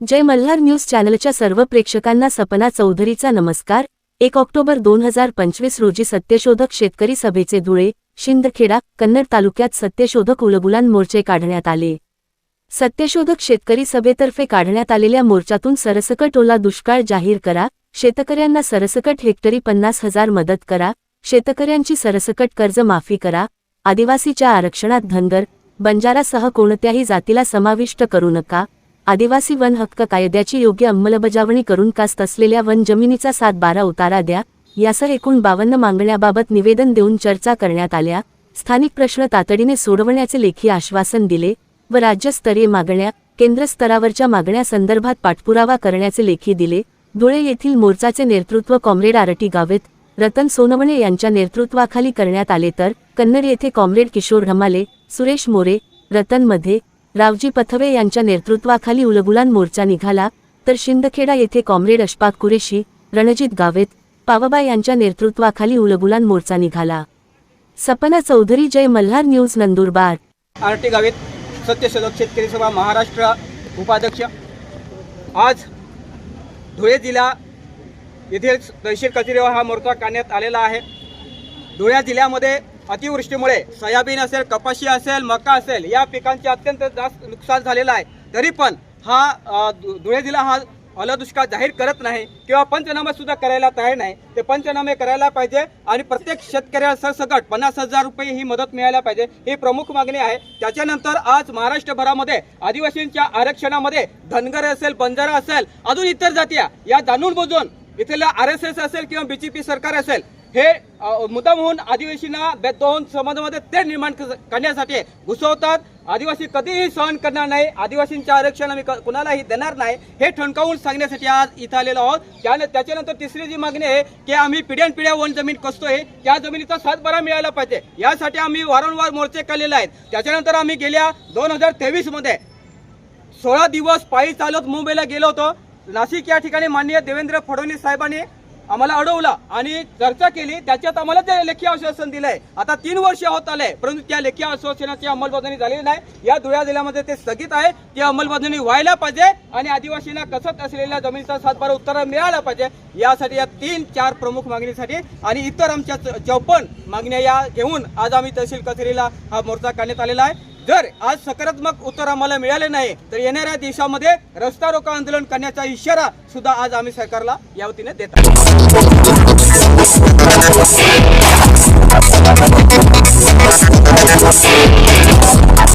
जय Malhar news चॅनलच्या सर्व प्रेक्षकांना सपना चौधरीचा नमस्कार. एक ऑक्टोबर दोन हजार पंचवीस रोजी सत्यशोधक शेतकरी सभेचे धुळे शिंदखेडा कन्नड तालुक्यात सत्यशोधक उलगुलान मोर्चे काढण्यात आले. सत्यशोधक शेतकरी सभेतर्फे काढण्यात आलेल्या मोर्चातून सरसकट ओला दुष्काळ जाहीर करा शेतकऱ्यांना सरसकट हेक्टरी पन्नास हजार मदत करा शेतकऱ्यांची सरसकट कर्ज माफी करा आदिवासीच्या आरक्षणात धनगर बंजारासह कोणत्याही जातीला समाविष्ट करू नका आदिवासी वन हक्क कायद्याची योग्य अंमलबजावणी करून कास्त असलेल्या वन जमिनीचा सात बारा उतारा द्या यासह एकूण बावन्न मागण्याबाबत निवेदन देऊन चर्चा करण्यात आल्या. स्थानिक प्रश्न तातडीने सोडवण्याचे लेखी आश्वासन दिले व राज्यस्तरीय मागण्या केंद्र स्तरावरच्या मागण्यासंदर्भात पाठपुरावा करण्याचे लेखी दिले. धुळे येथील मोर्चाचे नेतृत्व कॉम्रेड आरटी गावेत रतन सोनवणे यांच्या नेतृत्वाखाली करण्यात आले तर कन्नड येथे कॉम्रेड किशोर ढमाले सुरेश मोरे रतनमध्ये रावजी पथवे यांच्या नेतृत्वाखाली उलगुलान मोर्चा निघाला तर शिंदखेडा येथे कॉम्रेड अशपाक कुरेशी रणजित गावेत पावबा यांच्या नेतृत्वाखाली उलगुलान मोर्चा निघाला. सपना चौधरी जय मल्हार न्यूज नंदुरबार. आरटी गावेत सत्यशोधक शेतकरी सभा महाराष्ट्र उपाध्यक्ष. आज धुळे जिल्हा येथील तहसील कचेरीवर हा मोर्चा काढण्यात आलेला आहे. धुळे जिल्ह्यामध्ये अतिवृष्टीमुळे सोयाबीन असेल कपाशी असेल मका असेल या पिकांचे अत्यंत जास्त नुकसान झालेलं आहे. तरी पण हा धुळे जिल्हा हा ओला दुष्काळ जाहीर करत नाही किंवा पंचनामे सुद्धा करायला तयार नाही. ते पंचनामे करायला पाहिजे आणि प्रत्येक शेतकऱ्याला सरसकट पन्नास हजार रुपये ही मदत मिळायला पाहिजे ही प्रमुख मागणी आहे. त्याच्यानंतर आज महाराष्ट्रभरामध्ये आदिवासींच्या आरक्षणामध्ये धनगर असेल बंजारा असेल अजून इतर जातीया या जाणून बुजून इथल्या आर एस एस असेल किंवा बीजेपी सरकार असेल हे मुद्दामहून मुद्दाम होऊन आदिवासींना बेदोन समाजामध्ये ते निर्माण करण्यासाठी घुसवतात. आदिवासी कधीही सहन करणार नाही. आदिवासींचे आरक्षण आम्ही क- कुणालाही देणार नाही. हे ठणकावून सांगण्यासाठी आज इथं आलेलो आहोत. त्याने त्याच्यानंतर तिसरी जी मागणी आहे की आम्ही पिढ्यान पिढ्या वन जमीन कसतोय. त्या जमिनीचा सातबारा मिळायला पाहिजे. यासाठी आम्ही वारंवार मोर्चे काढलेले आहेत. त्याच्यानंतर आम्ही गेल्या दोन हजार तेवीसमध्ये सोळा दिवस पायी चालत मुंबईला गेलो होतो. नाशिक या ठिकाणी माननीय देवेंद्र फडणवीस साहेबांनी आम्हाला अडवला आणि चर्चा केली. त्याच्यात आम्हाला ते लेखी आश्वासन दिलंय. आता तीन वर्ष होत आलंय परंतु त्या लेखी आश्वासनाची अंमलबजावणी झालेली नाही. या धुळ्या जिल्ह्यामध्ये ते स्थगित आहे. ती अंमलबजावणी व्हायला पाहिजे आणि आदिवासींना कसत असलेल्या जमिनीचा सातबारा उत्तर मिळाला पाहिजे. यासाठी या तीन चार प्रमुख मागणीसाठी आणि इतर आमच्या चौपन्न मागण्या या घेऊन आज आम्ही तहसील कचेरीला हा मोर्चा काढण्यात आलेला आहे. जर आज सकारात्मक उत्तर आम्हाला मिळाले नाही तर येणाऱ्या दिवसामध्ये रस्ता रोको आंदोलन करण्याचा इशारा सुद्धा आज आम्ही सरकारला या वतीने देत आहोत.